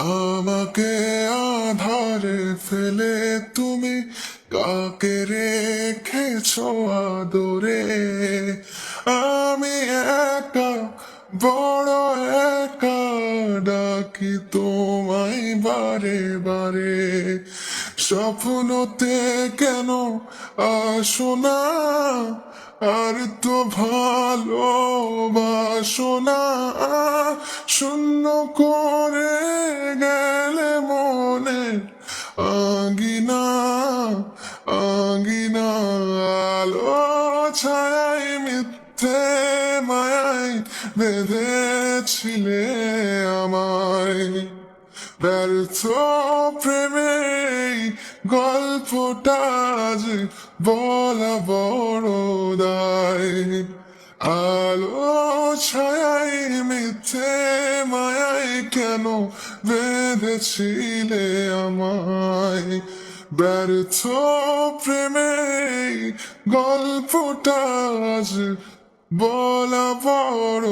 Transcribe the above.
আমাকে আধারে ফেলে তুমি কাকে রেখেছ আদরে? আমি একা, বড় একা, ডাকি তোমায় বারে বারে। স্বপ্নতে কেন আসো না? আর তো ভালোবাসো না। শূন্য করে ছায় মিথ্যে মায়ায় বেঁধেছিলে আমায়। ব্যর্থ প্রেমে গল্পটা বলা বড় দায়। আলো ছায় মিথ্যে মায়ায় কেন বেঁধেছিলে আমায়? ব্যর্থ প্রেমে গল্পটা আজ বলা বড়।